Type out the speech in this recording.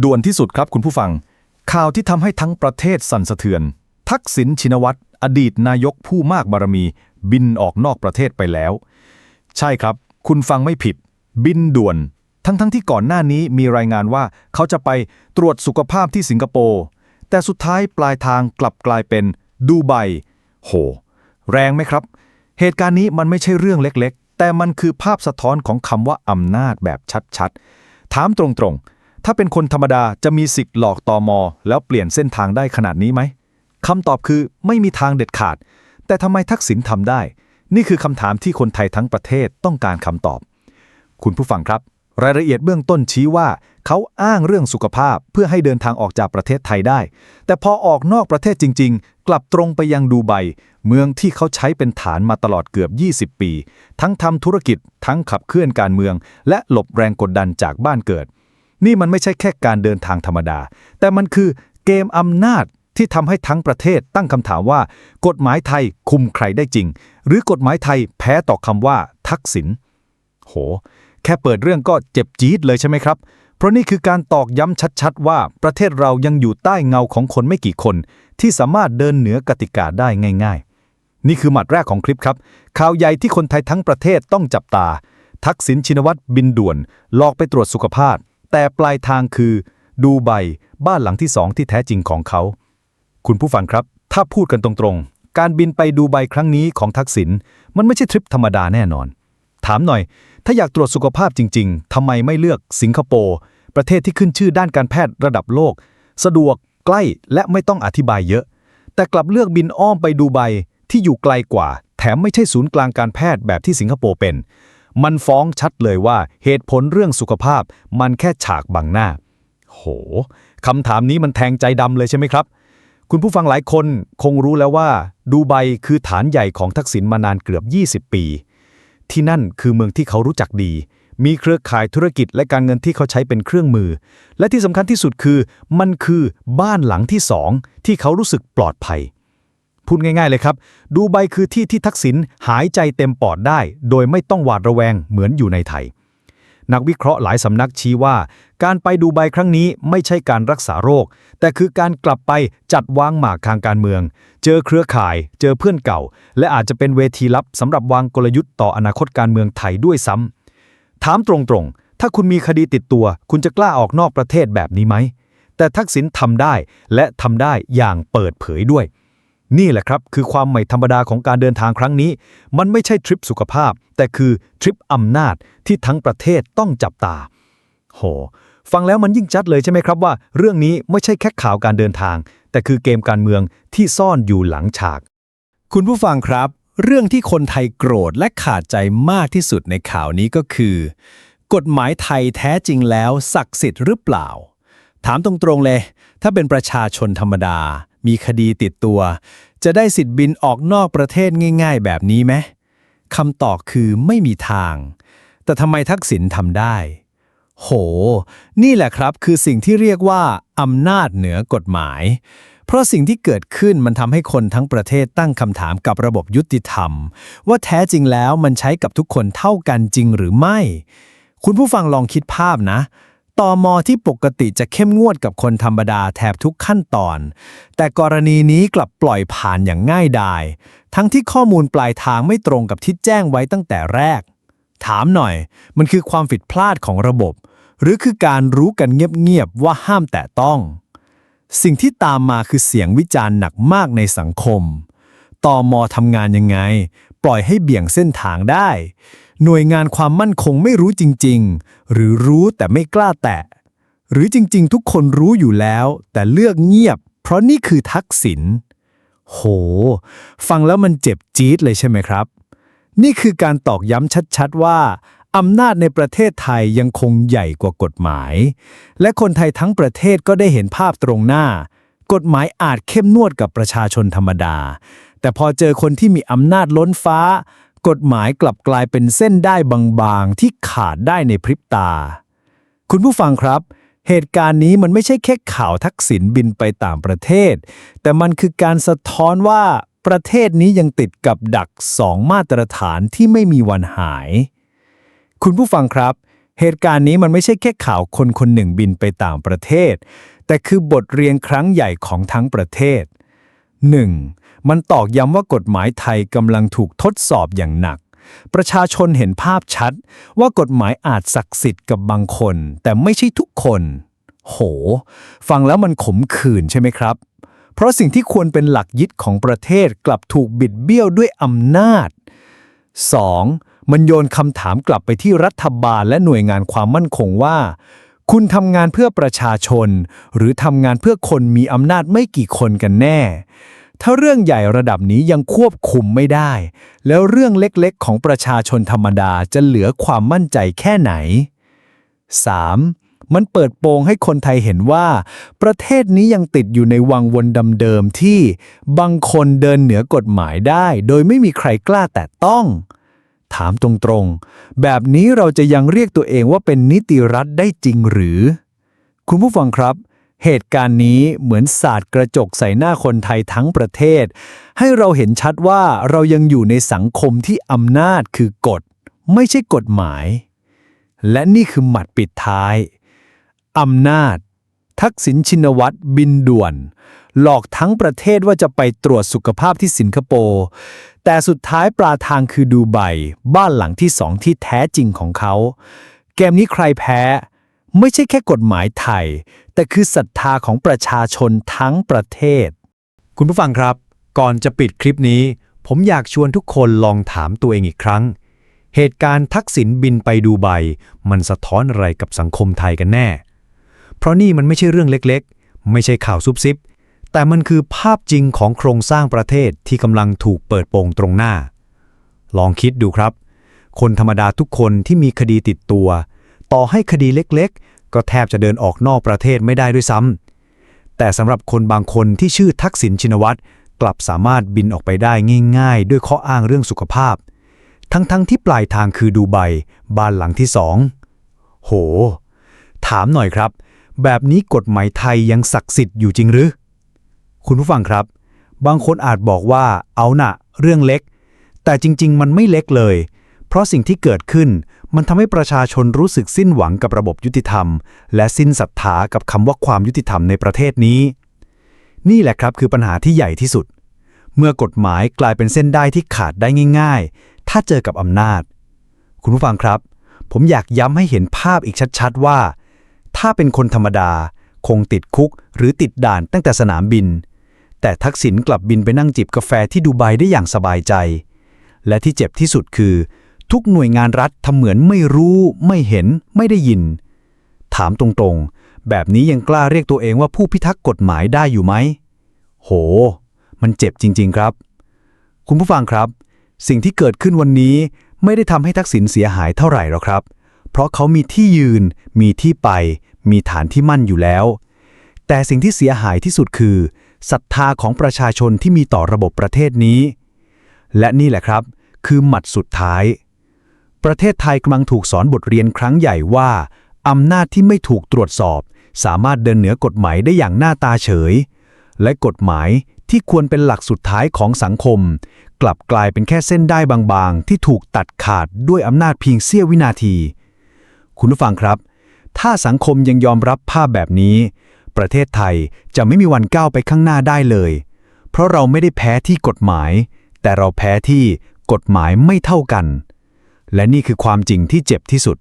ด่วนที่สุดครับคุณผู้ฟัง ข่าวที่ทำให้ทั้งประเทศสั่นสะเทือน ทักษิณชินวัตรอดีตนายกผู้มากบารมี บินออกนอกประเทศไปแล้ว ใช่ครับ คุณฟังไม่ผิด บินด่วน ทั้งๆทที่ก่อนหน้านี้มีรายงานว่าเขาจะไปตรวจสุขภาพที่สิงคโปร์แต่สุดท้ายปลายทางกลับกลายเป็นดูไบโห แรงไหมครับ เหตุการณ์นี้มันไม่ใช่เรื่องเล็กๆ แต่มันคือภาพสะท้อนของคำว่าอำนาจแบบชัดๆ ถามตรงๆ ถ้าเป็นคนธรรมดาจะมีสิทธิ์หลอกตอมอ แล้วเปลี่ยนเส้นทางได้ขนาดนี้ไหมคำตอบคือไม่มีทางเด็ดขาด แต่ทำไมทักษิณทำได้ นี่คือคำถามที่คนไทยทั้งประเทศต้องการคำตอบ คุณผู้ฟังครับ รายละเอียดเบื้องต้นชี้ว่า เขาอ้างเรื่องสุขภาพเพื่อให้เดินทางออกจากประเทศไทยได้ แต่พอออกนอกประเทศจริง ๆ กลับตรงไปยังดูไบเมืองที่เขาใช้เป็นฐานมาตลอดเกือบ 20 ปี ทั้งทำธุรกิจ ทั้งขับเคลื่อนการเมือง และหลบแรงกดดันจากบ้านเกิด นี่มันไม่ใช่แค่การเดินทางธรรมดา แต่มันคือเกมอำนาจที่ทำให้ทั้งประเทศตั้งคำถามว่า กฎหมายไทยคุมใครได้จริง หรือกฎหมายไทยแพ้ต่อคำว่า ทักษิณโห แค่เปิดเรื่องก็เจ็บจี๊ดเลยใช่ไหมครับ เพราะนี่คือการตอกย้ำชัดๆ ว่าประเทศเรายังอยู่ใต้เงาของคนไม่กี่คน ที่สามารถเดินเหนือกติกาได้ง่าย ๆ นี่คือหมัดแรกของคลิปครับ ข่าวใหญ่ที่คนไทยทั้งประเทศต้องจับตา ทักษิณชินวัตรบินด่วน หลอกไปตรวจสุขภาพ แต่ปลายทางคือดูไบบ้านหลังที่สองที่แท้จริงของเขา คุณผู้ฟังครับ ถ้าพูดกันตรงๆ การบินไปดูไบครั้งนี้ของทักษิณมันไม่ใช่ทริปธรรมดาแน่นอน ถามหน่อย ถ้าอยากตรวจสุขภาพจริง ๆทำไมไม่เลือกสิงคโปร์ประเทศที่ขึ้นชื่อด้านการแพทย์ระดับโลก สะดวกใกล้และไม่ต้องอธิบายเยอะ แต่กลับเลือกบินอ้อมไปดูไบที่อยู่ไกลกว่า แถมไม่ใช่ศูนย์กลางการแพทย์แบบที่สิงคโปร์เป็น มันฟ้องชัดเลยว่าเหตุผลเรื่องสุขภาพมันแค่ฉากบังหน้า โหคำถามนี้มันแทงใจดำเลยใช่ไหมครับ คุณผู้ฟังหลายคนคงรู้แล้วว่า ดูไบคือฐานใหญ่ของทักษิณมานานเกือบ 20 ปี ที่นั่นคือเมืองที่เขารู้จักดี มีเครือข่ายธุรกิจและการเงินที่เขาใช้เป็นเครื่องมือ และที่สำคัญที่สุดคือ มันคือบ้านหลังที่สองที่เขารู้สึกปลอดภัย พูดง่ายๆเลยครับ ดูไบคือที่ที่ทักษิณหายใจเต็มปอดได้ โดยไม่ต้องหวาดระแวงเหมือนอยู่ในไทย นักวิเคราะห์หลายสำนักชี้ว่า การไปดูไบครั้งนี้ไม่ใช่การรักษาโรค แต่คือการกลับไปจัดวางหมากทางการเมือง เจอเครือข่าย เจอเพื่อนเก่า และอาจจะเป็นเวทีลับสำหรับวางกลยุทธ์ต่ออนาคตการเมืองไทยด้วยซ้ำถามตรงๆ ถ้าคุณมีคดีติดตัว คุณจะกล้าออกนอกประเทศแบบนี้ไหมแต่ทักษิณทำได้และทำได้อย่างเปิดเผยด้วย นี่แหละครับ คือความใหม่ธรรมดาของการเดินทางครั้งนี้ มันไม่ใช่ทริปสุขภาพ แต่คือทริปอำนาจที่ทั้งประเทศต้องจับตา โห ฟังแล้วมันยิ่งชัดเลยใช่ไหมครับว่า เรื่องนี้ไม่ใช่แค่ข่าวการเดินทาง แต่คือเกมการเมืองที่ซ่อนอยู่หลังฉาก คุณผู้ฟังครับ เรื่องที่คนไทยโกรธและขาดใจมากที่สุดในข่าวนี้ก็คือ กฎหมายไทยแท้จริงแล้วศักดิ์สิทธิ์หรือเปล่า ถามตรงๆเลย ถ้าเป็นประชาชนธรรมดา มีคดีติดตัว จะได้สิทธิ์บินออกนอกประเทศง่าย ๆ แบบนี้ไหมคำตอบคือไม่มีทาง แต่ทำไมทักษิณทำได้ โห นี่แหละครับคือสิ่งที่เรียกว่าอำนาจเหนือกฎหมาย เพราะสิ่งที่เกิดขึ้นมันทำให้คนทั้งประเทศตั้งคำถามกับระบบยุติธรรม ว่าแท้จริงแล้วมันใช้กับทุกคนเท่ากันจริงหรือไม่ คุณผู้ฟังลองคิดภาพนะ ตอมอที่ปกติจะเข้มงวดกับคนธรรมดาแทบทุกขั้นตอน แต่กรณีนี้กลับปล่อยผ่านอย่างง่ายดาย ทั้งที่ข้อมูลปลายทางไม่ตรงกับที่แจ้งไว้ตั้งแต่แรก ถามหน่อย มันคือความผิดพลาดของระบบ หรือคือการรู้กันเงียบๆว่าห้ามแตะต้อง สิ่งที่ตามมาคือเสียงวิจารณ์หนักมากในสังคมตอมอทำงานยังไง ปล่อยให้เบี่ยงเส้นทางได้ หน่วยงานความมั่นคงไม่รู้จริง ๆ หรือรู้แต่ไม่กล้าแตะ หรือจริง ๆ ทุกคนรู้อยู่แล้ว แต่เลือกเงียบ เพราะนี่คือทักษิณโห ฟังแล้วมันเจ็บจี๊ดเลยใช่ไหมครับ นี่คือการตอกย้ำชัดๆว่าอำนาจในประเทศไทยยังคงใหญ่กว่ากฎหมาย และคนไทยทั้งประเทศก็ได้เห็นภาพตรงหน้า กฎหมายอาจเข้มนวดกับประชาชนธรรมดา แต่พอเจอคนที่มีอำนาจล้นฟ้า กฎหมายกลับกลายเป็นเส้นได้บางๆ ที่ขาดได้ในพริบตา คุณผู้ฟังครับ เหตุการณ์นี้มันไม่ใช่แค่ข่าวทักษิณบินไปต่างประเทศ แต่มันคือการสะท้อนว่าประเทศนี้ยังติดกับดักสองมาตรฐานที่ไม่มีวันหาย คุณผู้ฟังครับ เหตุการณ์นี้มันไม่ใช่แค่ข่าวคนคนหนึ่งบินไปต่างประเทศ แต่คือบทเรียนครั้งใหญ่ของทั้งประเทศ 1. มันตอกย้ำว่ากฎหมายไทยกำลังถูกทดสอบอย่างหนัก ประชาชนเห็นภาพชัด ว่ากฎหมายอาจศักดิ์สิทธิ์กับบางคน แต่ไม่ใช่ทุกคน โห ฟังแล้วมันขมขื่นใช่ไหมครับ เพราะสิ่งที่ควรเป็นหลักยึดของประเทศกลับถูกบิดเบี้ยวด้วยอำนาจ 2. มันโยนคำถามกลับไปที่รัฐบาลและหน่วยงานความมั่นคงว่า คุณทำงานเพื่อประชาชน หรือทำงานเพื่อคนมีอำนาจไม่กี่คนกันแน่ ถ้าเรื่องใหญ่ระดับนี้ยังควบคุมไม่ได้ แล้วเรื่องเล็กๆ ของประชาชนธรรมดาจะเหลือความมั่นใจแค่ไหน 3. มันเปิดโปงให้คนไทยเห็นว่า ประเทศนี้ยังติดอยู่ในวังวนเดิมๆที่บางคนเดินเหนือกฎหมายได้ โดยไม่มีใครกล้าแตะต้อง ถามตรงๆ แบบนี้เราจะยังเรียกตัวเองว่าเป็นนิติรัฐได้จริงหรือ คุณผู้ฟังครับ เหตุการณ์นี้เหมือนสาดกระจกใส่หน้าคนไทยทั้งประเทศ ให้เราเห็นชัดว่าเรายังอยู่ในสังคมที่อำนาจคือกฎ ไม่ใช่กฎหมาย และนี่คือหมัดปิดท้ายอำนาจ ทักษิณชินวัตรบินด่วน หลอกทั้งประเทศว่าจะไปตรวจสุขภาพที่สิงคโปร์แต่สุดท้ายปลาทางคือดูไบบ้านหลังที่สองที่แท้จริงของเขา เกมนี้ใครแพ้ ไม่ใช่แค่กฎหมายไทย แต่คือศรัทธาของประชาชนทั้งประเทศ คุณผู้ฟังครับ ก่อนจะปิดคลิปนี้ ผมอยากชวนทุกคนลองถามตัวเองอีกครั้ง เหตุการณ์ทักษิณบินไปดูไบมันสะท้อนอะไรกับสังคมไทยกันแน่ เพราะนี่มันไม่ใช่เรื่องเล็กๆ ไม่ใช่ข่าวซุบซิบ แต่มันคือภาพจริงของโครงสร้างประเทศที่กำลังถูกเปิดโปงตรงหน้า ลองคิดดูครับ คนธรรมดาทุกคนที่มีคดีติดตัว ต่อให้คดีเล็กๆ ก็แทบจะเดินออกนอกประเทศไม่ได้ด้วยซ้ำแต่สำหรับคนบางคนที่ชื่อทักษิณชินวัตรกลับสามารถบินออกไปได้ง่าย ๆ ด้วยข้ออ้างเรื่องสุขภาพ ทั้งๆที่ปลายทางคือดูไบบ้านหลังที่สองโห ถามหน่อยครับ แบบนี้กฎหมายไทยยังศักดิ์สิทธิ์อยู่จริงหรือ คุณผู้ฟังครับ บางคนอาจบอกว่าเอาน่ะ เรื่องเล็ก แต่จริง ๆ มันไม่เล็กเลย เพราะสิ่งที่เกิดขึ้น มันทำให้ประชาชนรู้สึกสิ้นหวังกับระบบยุติธรรม และสิ้นศรัทธากับคำว่าความยุติธรรมในประเทศนี้ นี่แหละครับคือปัญหาที่ใหญ่ที่สุด เมื่อกฎหมายกลายเป็นเส้นได้ที่ขาดได้ง่าย ๆ ถ้าเจอกับอำนาจ คุณผู้ฟังครับ ผมอยากย้ำให้เห็นภาพอีกชัดๆว่า ถ้าเป็นคนธรรมดา คงติดคุกหรือติดด่านตั้งแต่สนามบิน แต่ทักษิณกลับบินไปนั่งจิบกาแฟที่ดูไบได้อย่างสบายใจ และที่เจ็บที่สุดคือ ทุกหน่วยงานรัฐทำเหมือนไม่รู้ ไม่เห็น ไม่ได้ยิน ถามตรงๆ แบบนี้ยังกล้าเรียกตัวเองว่าผู้พิทักษ์กฎหมายได้อยู่ไหม โห มันเจ็บจริง ๆ ครับ คุณผู้ฟังครับ สิ่งที่เกิดขึ้นวันนี้ไม่ได้ทำให้ทักษิณเสียหายเท่าไหร่หรอกครับ เพราะเขามีที่ยืน มีที่ไป มีฐานที่มั่นอยู่แล้ว แต่สิ่งที่เสียหายที่สุดคือศรัทธาของประชาชนที่มีต่อระบบประเทศนี้ และนี่แหละครับ คือหมัดสุดท้าย ประเทศไทยกำลังถูกสอนบทเรียนครั้งใหญ่ว่า อำนาจที่ไม่ถูกตรวจสอบ สามารถเดินเหนือกฎหมายได้อย่างหน้าตาเฉย และกฎหมายที่ควรเป็นหลักสุดท้ายของสังคม กลับกลายเป็นแค่เส้นได้บางๆ ที่ถูกตัดขาดด้วยอำนาจเพียงเสี้ยววินาที คุณผู้ฟังครับ ถ้าสังคมยังยอมรับภาพแบบนี้ ประเทศไทยจะไม่มีวันก้าวไปข้างหน้าได้เลย เพราะเราไม่ได้แพ้ที่กฎหมาย แต่เราแพ้ที่กฎหมายไม่เท่ากัน และนี่คือความจริงที่เจ็บที่สุด